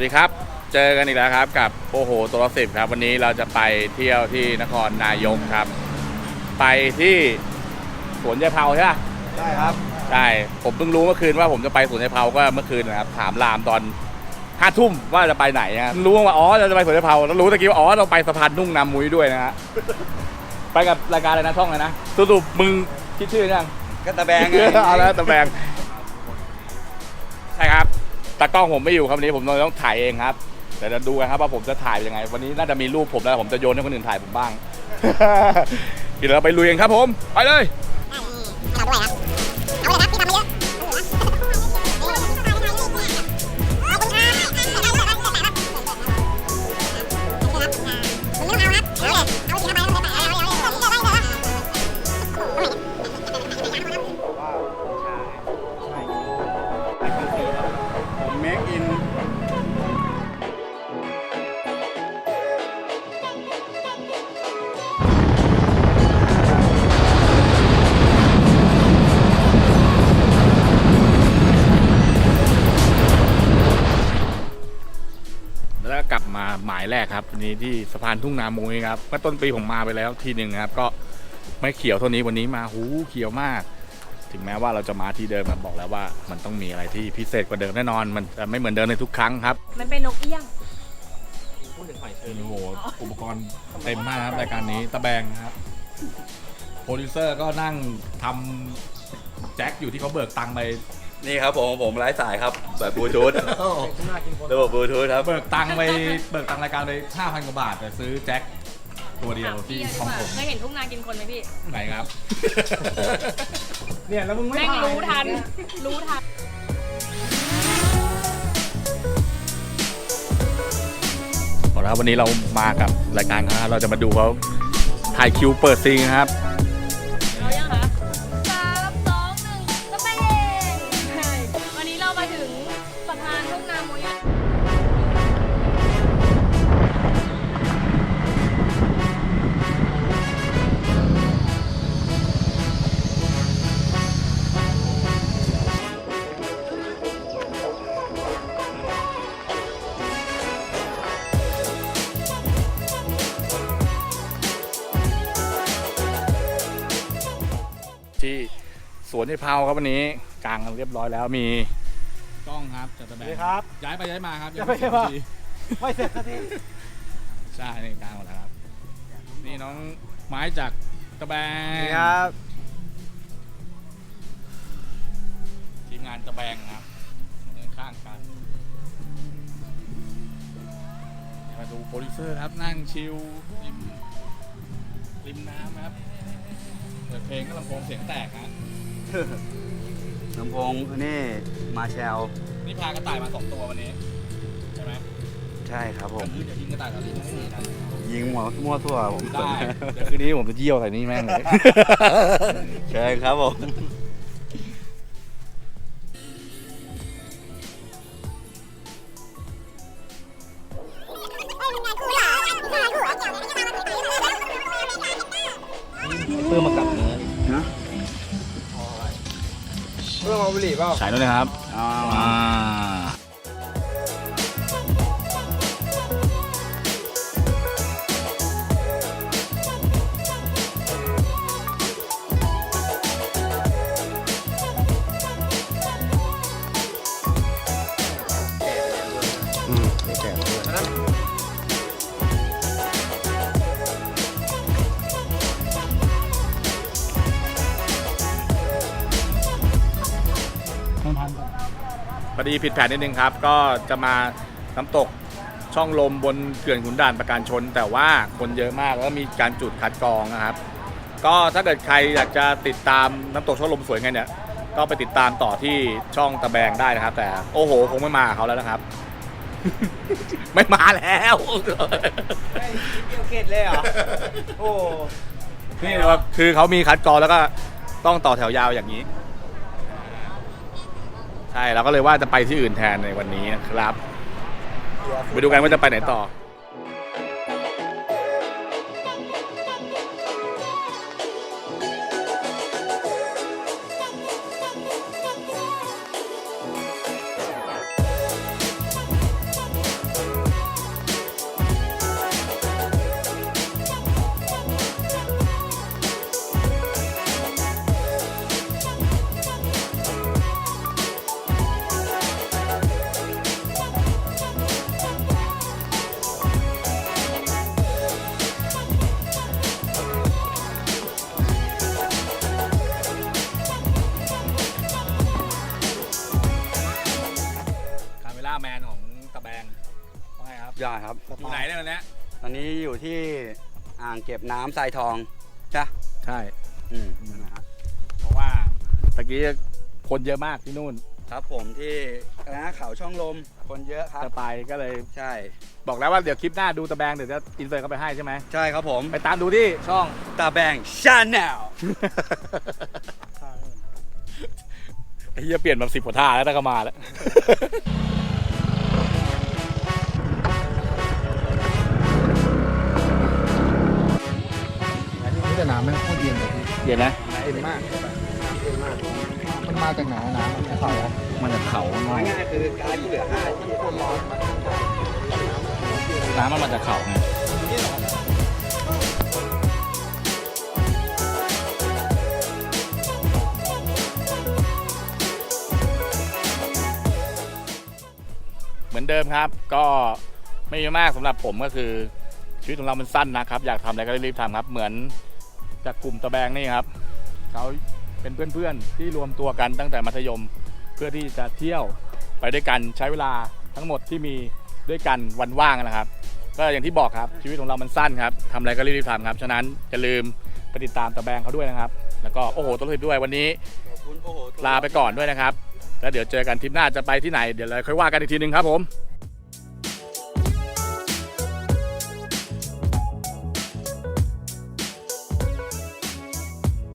สวัสดีครับ เจอกันอีกแล้วครับกับโอ้โหตัวสิบครับ วันนี้เราจะไปเที่ยวที่นครนายกครับ ไปที่สวนยายเผาใช่ปะได้ครับใช่ผมเพิ่งรู้เมื่อคืนว่าผมจะไปสวนยายเผาก็เมื่อคืนนะครับถามรามตอนห้าทุ่มว่าจะไปไหนนะรู้ว่าอ๋อเราจะไปสวนยายเผาแล้วรู้ตะกี้ว่าอ๋อเราไปสะพานนุ่งน้ำมุ้ยด้วยนะฮะไปกับรายการอะไรนะช่องอะไรนะสรุปมึงคิดชื่อยังก็ตะแบงไง เอาแล้วตะแบงใช่ครับ ตากล้องผมไม่อยู่ครับวันนี้ผมต้องถ่ายเองครับ แต่จะดูกันครับว่าผมจะถ่ายยังไง วันนี้น่าจะมีรูปผมแล้วผมจะโยนให้คนอื่นถ่ายผมบ้าง เดี๋ยวเราไปลุยกันครับผม ไปเลย หมายแรกครับวันนี้ที่สะพานทุ่งนามุยครับเมื่อต้นปีผมมาไปแล้วทีหนึ่งครับ ก็ไม่เขียวเท่านี้วันนี้มาหูเขียวมาก ถึงแม้ว่าเราจะมาที่เดิมครับบอกแล้วว่า มันต้องมีอะไรที่พิเศษกว่าเดิมแน่นอน มันจะไม่เหมือนเดิมในทุกครั้งครับ มันเป็นนกเอี้ยงโอ้โหอุปกรณ์เต็มมากนะครับรายการนี้ตะแบงนะครับโปรดิวเซอร์ก็นั่งทำแจ็คอยู่ที่เขาเบิกตังค์ไป นี่ครับผมผมไร้สายครับแบบบลูทูธระบบบลูทูธครับ เบิกตังค์ไปเบิกตังค์รายการไป5,000กว่าบาทแต่ซื้อแจ็คตัวเดียวที่ถามพี่ของผมเคยเห็นทุ่งนากินคนไหมพี่ไหนครับ เนี่ยแล้วมึงไม่แม่งถ่ายรู้ทัน รู้ทันบอกแล้ววันนี้เรามากับรายการครับเราจะมาดูเขาถ่ายคิวเปิดซิงครับ สวนยายเผาครับวันนี้กลางกันเรียบร้อยแล้วมีกล้องครับจัดตะแบสวังสดีครับ ย้ายไปย้ายมาครับย้ายไปย้ายมา ไม่เสร็จสักทีใช่นี่กลางหมดแล้วครับ นี่น้องไม้จากตะแบงครับทีมงานตะแบงครับข้างๆกันมาดูโปรดิวเซอร์ครับนั่งชิลริมริมน้ำครับเปิดเพลงก็ลำโพงเสียงแตกฮะ ลำโพงนี่มาแชลนี่พากระต่ายมาสองตัววันนี้ ใช่ไหมใช่ครับผมคือจะยิงกระต่ายตอนนี้ไม่ดีนะ ยิงหัวมั่วทั่วผมได้เดี๋ยวคืนนี้ผมจะเยี่ยวใส่นี่แม่งเลยใช่ครับผม เพื่อมาบุหรี่เปล่าฉายด้วยนะครับอ่า อ่าพอดีผิดแผนนิดนึงครับ ก็จะมาน้ำตกช่องลมบนเขื่อนขุนด่านประการชน แต่ว่าคนเยอะมากแล้วมีการจุดคัดกรองนะครับ ก็ถ้าเกิดใครอยากจะติดตามน้ำตกช่องลมสวยไงเนี่ยก็ไปติดตามต่อที่ช่องตะแบงได้นะครับ แต่โอ้โหคงไม่มากับเขาแล้วนะครับ ไม่มาแล้วเกี่ยวเกตเลยเหรอโอ้นี่นะครับคือเขามีคัดกรองแล้วก็ต้องต่อแถวยาวอย่างนี้ ใช่เราก็เลยว่าจะไปที่อื่นแทนในวันนี้นะครับ ไปดูกันว่าจะไปไหนต่อ ยอดครับ อยู่ไหนเนี่ยวันเนี้ยตอนนี้อยู่ที่อ่างเก็บน้ำทรายทองจ้ะใช่ อืมนั่นแหละครับเพราะว่าตะกี้คนเยอะมากที่นู่น ครับผมที่อะไรนะเขาช่องลมคนเยอะครับ จะไปก็เลยใช่ บอกแล้วว่าเดี๋ยวคลิปหน้าดูตะแบงเดี๋ยวจะอินเสิร์ตเข้าไปให้ใช่ไหม ใช่ครับผม ไปตามดูที่ช่อง ตาแบงชาแนลไอ้เหี้ยเปลี่ยนมาสิบกว่าท่าแล้วตั้งแต่มาแล้ว ดี๋ยวนะเย็นมากมันมาจากไหนอะน้ำเขาอะมันจะเขาง่ายๆคือการที่เหลือ5นาทีน้ำมันมาจากเขาไงเหมือนเดิมครับ ก็ไม่มีมากสำหรับผมก็คือชีวิตของเรามันสั้นนะครับ อยากทำอะไรก็รีบทำครับ เหมือน จากกลุ่มตะแบงนี่ครับเขาเป็นเพื่อนๆที่รวมตัวกันตั้งแต่มัธยมเพื่อที่จะเที่ยวไปด้วยกันใช้เวลาทั้งหมดที่มีด้วยกันวันว่างนะครับ ก็อย่างที่บอกครับชีวิตของเรามันสั้นครับทำอะไรก็รีบๆทำครับฉะนั้นอย่าลืมไปติดตามตะแบงเขาด้วยนะครับ แล้วก็โอ้โหตัวลิบด้วยวันนี้ขอบคุณโอ้โหลาไปก่อนด้วยนะครับ แล้วเดี๋ยวเจอกันทริปหน้าจะไปที่ไหนเดี๋ยวเราค่อยว่ากันอีกทีหนึงครับผม